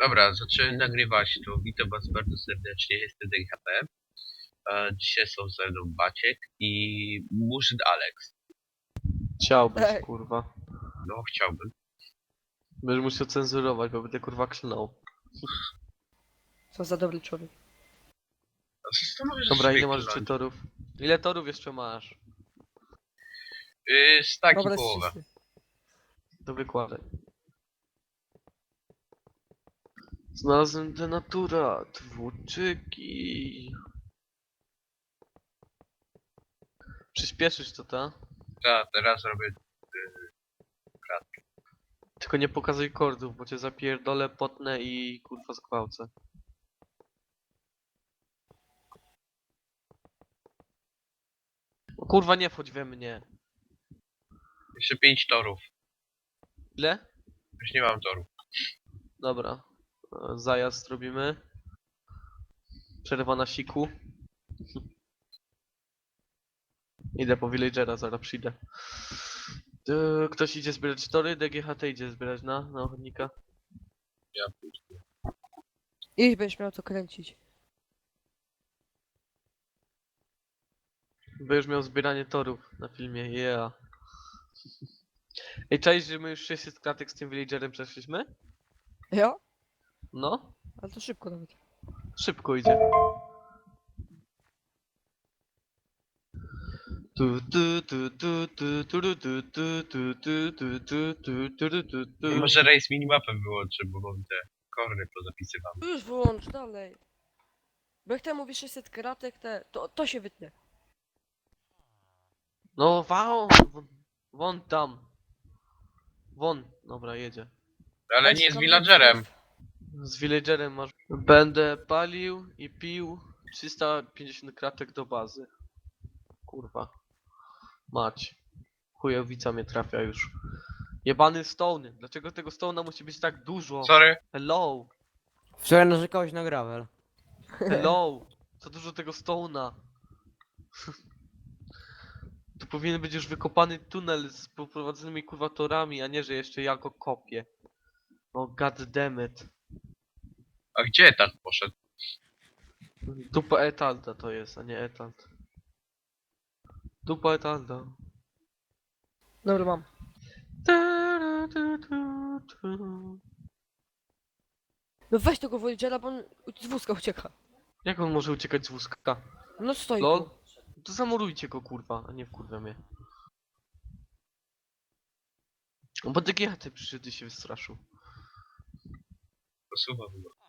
Dobra, zacząłem nagrywać, to witam was bardzo serdecznie, jestem DHP. Dzisiaj są ze mną Baciek i Murzyn Alex. Chciałbyś, Ej. kurwa. No, chciałbym. Będziesz musiał cenzurować, bo będę kurwa klnął. Co za dobry człowiek. A zastanowię się, Dobra, ile masz jeszcze torów? Ile torów jeszcze masz? Yy, Staki Dobra, jest połowa. czysty. To Znalazłem denaturat, włóczyki. Przyspieszysz to, ta? Ta, teraz robię... Tylko nie pokazuj kordów, bo cię zapierdolę, potnę i kurwa zgwałcę. O kurwa nie wchodź we mnie. Jeszcze 5 torów. Ile? Już nie mam torów. Dobra. Zajazd robimy. Przerwa na siku. Idę po villagera, zaraz przyjdę. E, Ktoś idzie zbierać tory, DGHT idzie zbierać na, na ochotnika. Ja pójdę. Idź, będziesz miał co kręcić. Będziesz miał zbieranie torów na filmie, yeah. Ej, cześć, że my już 600 kratek z tym villagerem przeszliśmy? Ja? No, Ale to szybko nawet. szybko idzie. Tu, tu, tu, tu, tu, tu, tu, tu, tu, tu, tu, tu, tu, tu, tu, tu. Może race minimapę wyłączę, bo mam te korny pozapisywane. Już wyłącz dalej. Bo jak ten mówi 600 kratek, te, to, to się wytnie. No, wao, won tam. Won, dobra, jedzie. Ale nie z szukam villagerem. Z villagerem masz. Będę palił i pił 350 kratek do bazy. Kurwa. Mać. Chujowica mnie trafia już. Jebany stone. Dlaczego tego stone'a musi być tak dużo? Sorry. Hello. Wczoraj narzekałeś na gravel. Hello. Co dużo tego stone'a. Tu powinien być już wykopany tunel z poprowadzonymi kurwa torami, a nie, że jeszcze ja go kopię. No god damn it. A gdzie tak poszedł? Dupa etalda to jest, a nie etald. Dupa etalda. Dobra, mam. No weź tego Voyagera, bo on z wózka ucieka. Jak on może uciekać z wózka? No stoi Lol? tu. To zamurujcie go kurwa, a nie wkurwia mnie. O, Bo DGH ty przyszedł i się wystraszył. Posuwa go.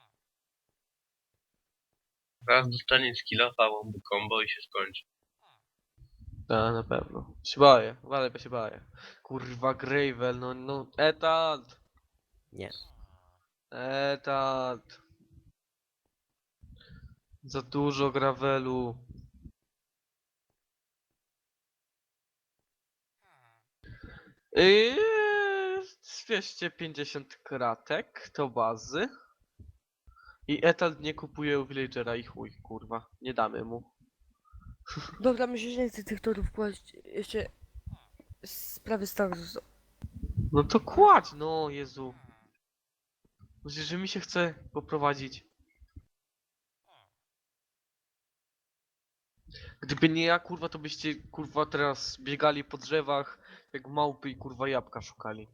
Zaraz dostanie skillofa, łomby combo i się skończy. Tak, na pewno. Się baję, ale się baję. Kurwa Gravel, no no etald! Nie. Etald! Za dużo gravelu. Yy, 250 kratek do bazy. I Etald nie kupuje u villagera i chuj, kurwa. Nie damy mu. Dobra, myślę, że nie chcę tych torów kłaść. Jeszcze sprawy stanu. No to kładź, no Jezu. Myślisz, że mi się chce poprowadzić. Gdyby nie ja, kurwa, to byście, kurwa, teraz biegali po drzewach jak małpy i, kurwa, jabłka szukali.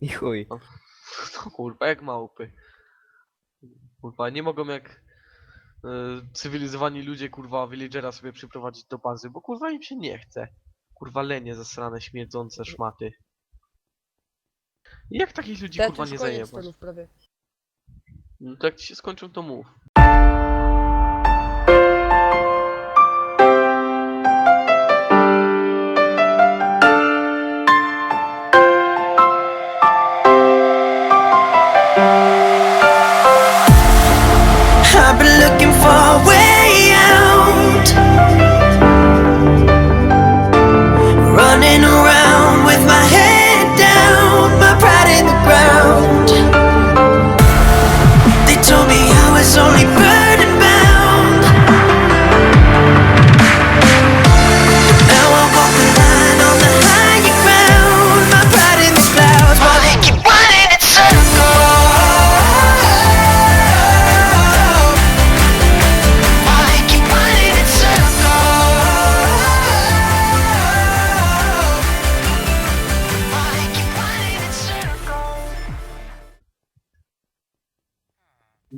I chuj. No, kurwa, jak małpy. Kurwa, nie mogą jak e, cywilizowani ludzie, kurwa, villagera sobie przyprowadzić do bazy, bo, kurwa, im się nie chce. Kurwa, lenie zasrane, śmierdzące szmaty. Jak takich ludzi, kurwa, nie zajebać? prawie. No to jak ci się skończą, to mów. Looking for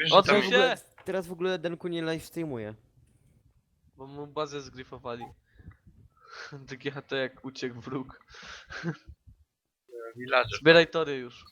Wiesz, O, że tam... Się? teraz w ogóle Denku nie live streamuje. Bo mu bazę zgryfowali. DGHT jak uciekł wróg. Villager. Zbieraj tory już.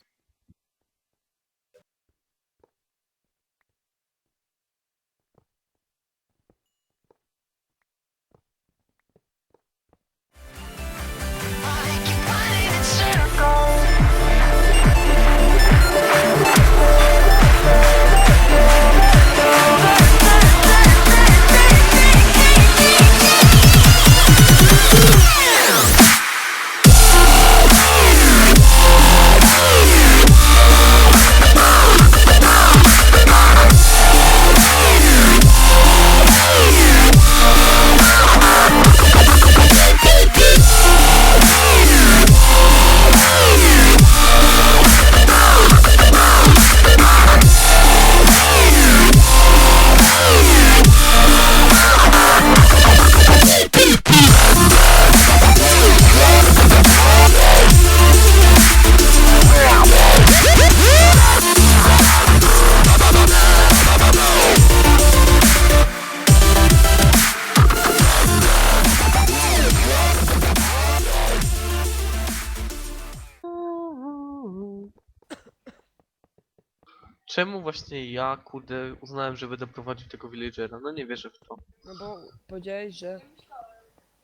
Czemu właśnie ja, kurde, uznałem, że będę prowadził tego villagera? No nie wierzę w to. No bo powiedziałeś, że...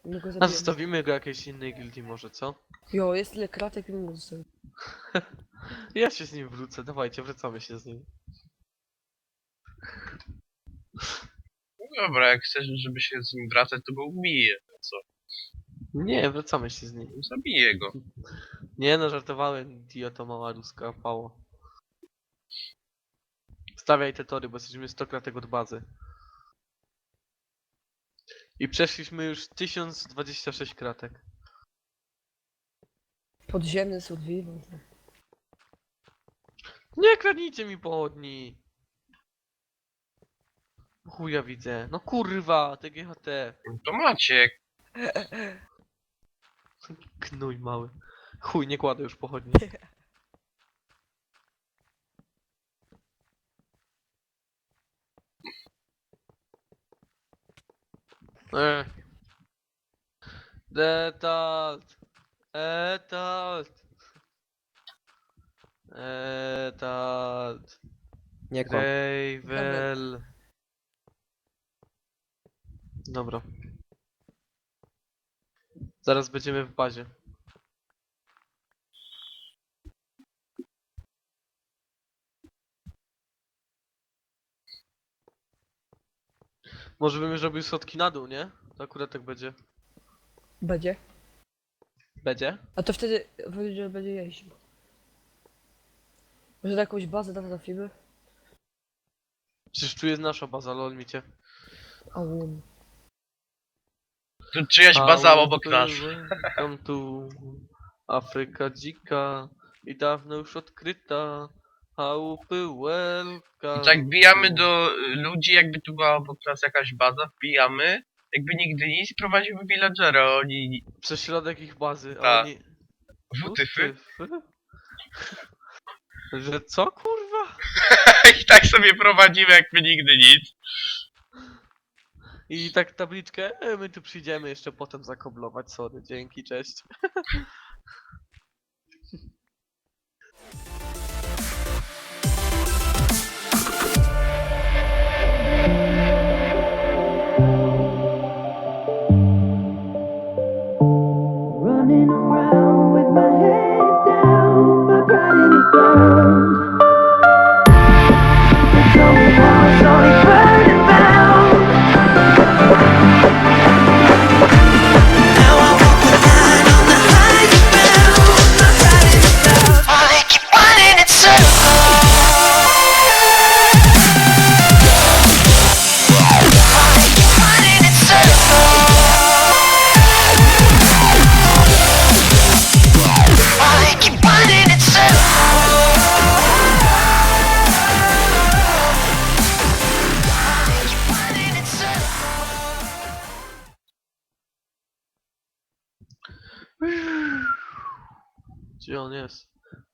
My go A zabijemy. zostawimy go jakiejś innej gildii może, co? Jo, jest tyle kratek i my go zostawimy. Ja się z nim wrócę, dawajcie, wracamy się z nim. Dobra, jak chcesz, żeby się z nim wracać, to go ubiję. Co? Nie, wracamy się z nim. Zabiję go. Nie no, żartowałem, idioto mała ruska pało. Stawiaj te tory, bo jesteśmy 100 kratek od bazy. I przeszliśmy już 1026 kratek. Podziemny survival. Nie kradnijcie mi pochodni! Chuja widzę. No kurwa, te GHT. No To Maciek. Gnój mały. Chuj, nie kładę już pochodni. Ech. Detalt. Etalt. Etalt. Nie kłam. Gravel. Dobra. Zaraz będziemy w bazie. Może bym zrobił schodki na dół, nie? To akurat tak będzie. Będzie? Będzie? A to wtedy powiedział, że będzie jeździł. Może na jakąś bazę tam trafimy? Przecież tu jest nasza baza, lol micie. A um. Tu czyjaś baza obok nas. Tam tu Afryka dzika i dawno już odkryta. Chałupy welcome. Tak, wbijamy do ludzi, jakby tu była obok nas jakaś baza, wbijamy. Jakby nigdy nic, prowadzimy villagera, oni... Przez środek ich bazy, a oni... WTF. Że co kurwa? I tak sobie prowadzimy, jakby nigdy nic. I tak tabliczkę, e, my tu przyjdziemy jeszcze potem zakoblować, sorry, dzięki, cześć.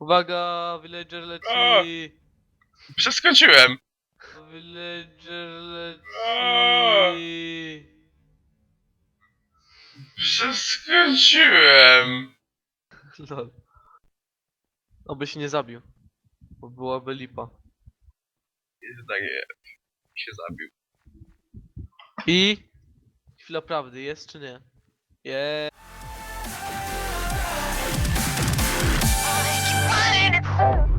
Uwaga, villager leci! Przeskoczyłem. villager leci. Przeskoczyłem. Lol. Oby się nie zabił. Bo byłaby lipa. Takie... się zabił. I... Chwila prawdy, jest czy nie? Jest. 嗯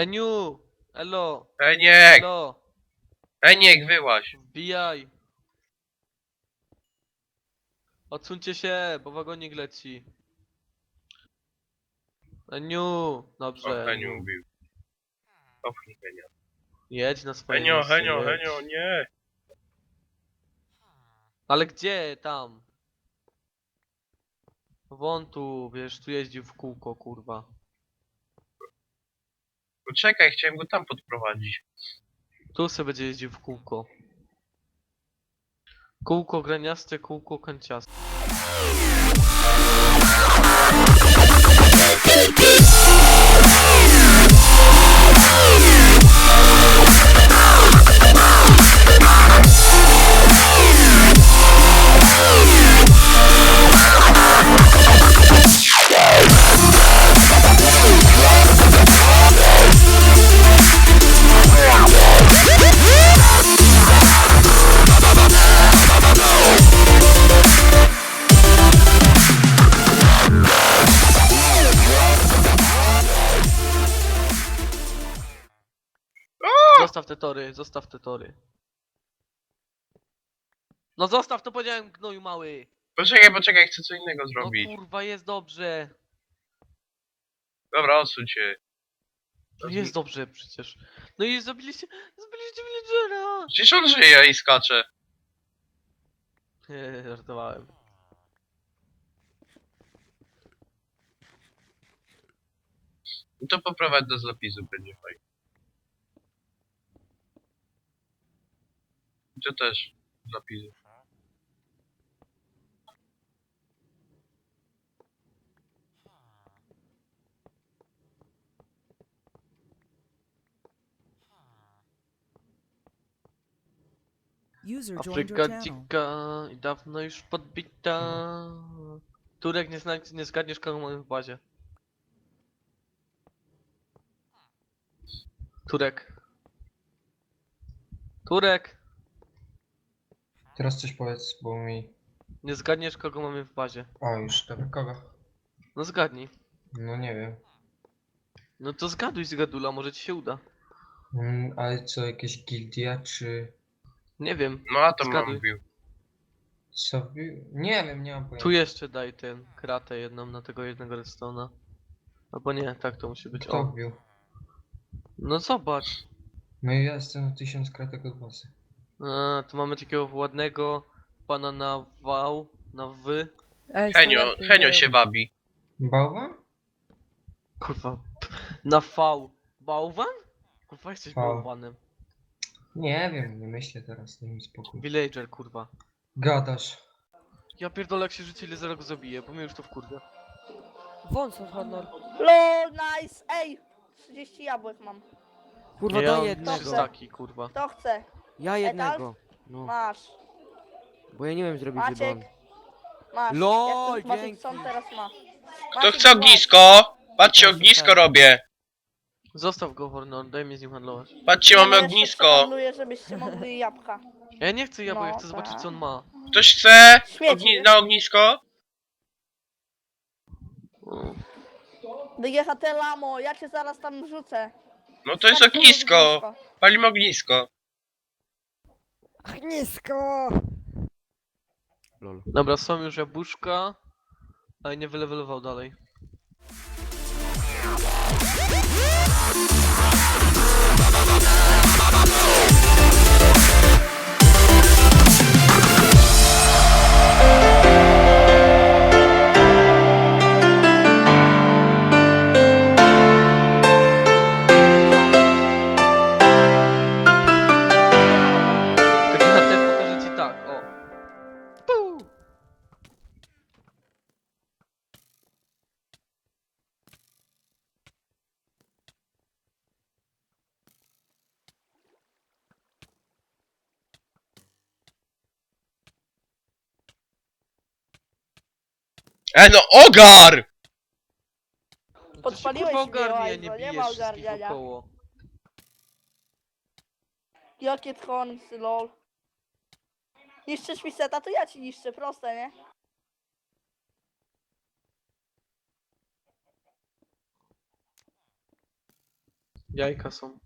Eniu! Elo! Eniek! Elo! Eniek, wyłaź! Wbijaj! Odsuńcie się, bo wagonik leci. Eniu! Dobrze. O, Heniu Henia. Jedź na swoje Henio, miejsce, Henio, jedź. Henio, nie! Ale gdzie tam? Won tu, wiesz, tu jeździł w kółko, kurwa. Poczekaj, chciałem go tam podprowadzić. Tu sobie będzie jeździł w kółko. Kółko graniaste, kółko kanciaste. Tory, zostaw te tory. No zostaw to powiedziałem gnoju mały. Poczekaj, poczekaj, chcę co innego No zrobić. kurwa jest dobrze. Dobra, odsuń się. No jest dobrze przecież. No i zabiliście, zabiliście villagera. Przecież on żyje i skacze. Nie, żartowałem. No to poprowadź do zapisu, będzie fajnie. To też zapisu. User joined your Afryka channel. dzika i dawno już podbita. Turek, nie, zna, nie zgadniesz kogo mamy w bazie. Turek. Turek! Teraz coś powiedz, bo mi... Nie zgadniesz kogo mamy w bazie. O, już, dobra, kogo? No zgadnij. No nie wiem. No to zgaduj zgadula, może ci się uda. Mm, ale co, jakieś gildia, czy... Nie wiem. No a to mam mówił. Co. Nie wiem, nie mam pojęcia. Tu jeszcze daj ten kratę jedną na tego jednego redstone'a. Albo nie, tak to musi być. Kto O. wbił? No zobacz. No i ja jestem na tysiąc kratek od was. A, tu mamy takiego ładnego pana na wał, na wy. Ej, Henio, Henio nie. się bawi. Bałwan? Kurwa. Na V. Bałwan? Kurwa jesteś V. bałwanem. Nie wiem, nie myślę teraz, daj mi spokój. Villager, kurwa. Gadasz. Ja pierdolę jak się rzuci ile zaraz go zabiję, bo mnie już to wkurwia. Wąs od honor. LOL, nice! Ej! 30 jabłek mam. Kurwa, ja daj mam jednego. trzy staki, kurwa. Kto chce? Ja jednego. No, Masz. bo ja nie wiem zrobić Maciek. rybon. Masz. LOL, Jak Maciek dzięki. są, teraz ma. Kto Maciek, chce ognisko? Patrzcie, ognisko robię. Zostaw go, Hornor, daj mi z nim handlować. Patrzcie, Ja mamy jeszcze ognisko. przehandluję, żebyście mogli jabłka. Ja nie chcę jabłek, ja No chcę zobaczyć tak. co on ma. Ktoś chce Śmieci. ogni na ognisko? DGHT Lamo, ja cię zaraz tam wrzucę. No to jest Tak, ognisko! Palimy ognisko. Ognisko! Lol. Dobra, są już jabłuszka. Ale nie wylewelował dalej. E no, ogar! No Podpaliłeś mnie, ogarnij, a Łajzo, nie nie ma ogarniania. wokoło. Jakie tchonsy, lol. Niszczysz mi seta, to ja ci niszczę, proste, nie? Jajka są.